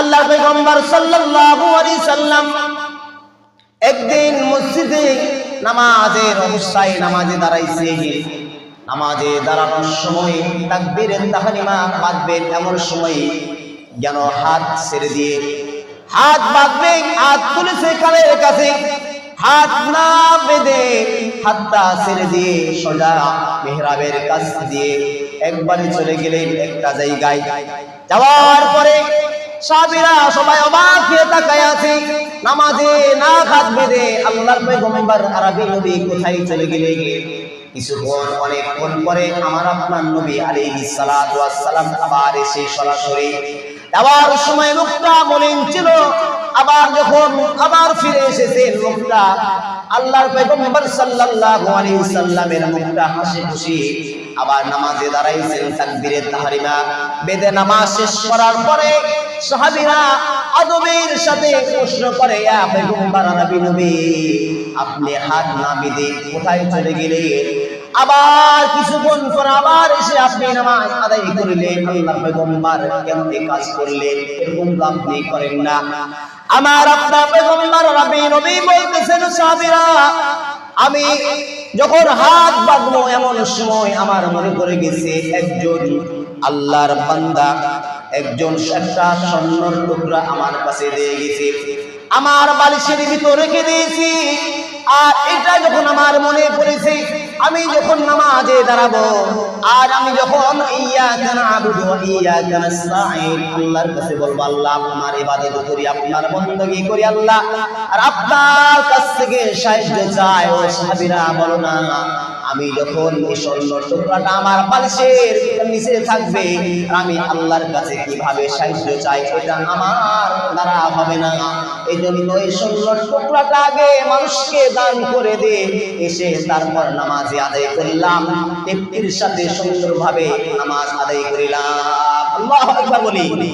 আল্লাহ পয়গম্বর সাল্লাল্লাহু সাল্লাম একদিন মসজিদে নামাজের অবস্থায় নামাজে দাঁড়াইছে। নামাজে দাঁড়ানোর সময় তাকবীরের তাহরিমা বাঁধবেন এমন সময় যেন হাত ছেড়ে দিয়ে হাত বাঁধবে হাত তুলেছে কানের কাছে। হাত না বেঁধে হাতটা ছেড়ে দিয়ে সোজা মেহরাবের কাছ দিয়ে একবারে চলে গেলেন একটা জায়গায়। যাওয়ার পরে সাহাবীরা সবাই অবাক হয়ে তাকায় আছে। নামাজে না হাত বেঁধে আল্লাহর পয়গম্বর আরবি নবী কোথায় চলে গেলে কিছুক্ষণ অনেকক্ষণ পরে আমার আপনার নবী আলাইহিস সালাতু ওয়াস সালাম আবার এসে সরাসরি যাওয়ার সময় লোকটা মলিন ছিল। আবার যখন আবার ফিরে এসেছে লোকটা, আল্লাহর পয়গম্বর সাল্লাল্লাহু আলাইহি সাল্লামের মুখটা হাসি খুশি। আবার নামাজে দাঁড়াইছেন তাকবীরের তাহরিমা। বেদে নামাজ শেষ করার পরে আদবের সাথে প্রশ্ন করে আপনি হাত কোথায় চলে গেলেন? আবার কিছুক্ষণ পর আবার এসে আপনি নামাজ আদায় করলেন, আল্লাহ এই কাজ করলেন? এরকম করেন না। আমার নবী বলতেছেন আমি যখন হাত বাঁধবো এমন সময় আমার মনে পড়ে গেছে একজন আল্লাহর বান্দা একজন শেষা স্বর্ণর টুকরা আমার কাছে দিয়ে গেছে। আমার বালিশের ভিতর রেখে দিয়েছি। আর এটা যখন আমার মনে পড়েছে, আমি যখন নামাজে দাঁড়াবো, আর আমি যখন ইয়া কেন নাবুদু ইয়া কেন আল্লাহর কাছে বলব, আল্লাহ, আমার এবারে করি, আপনার বندگی করি, আল্লাহ। আর আপনার কাছে থেকে সাহায্য চাই ও সাহাবীরা বলো না, আমি যখন এই টুকরাটা আমার বালিশের নিচে থাকবে, আমি আল্লাহর কাছে কীভাবে সাহায্য চাই এটা আমার দ্বারা হবে না। এই জন্য এই স্বর্ণ টুকরাটা আগে মানুষকে দান করে দে, এসে তারপর নামাজে আদায় করলাম তৃপ্তির সাথে সুন্দরভাবে নামাজ আদায় করিলাম। আল্লাহু বলি।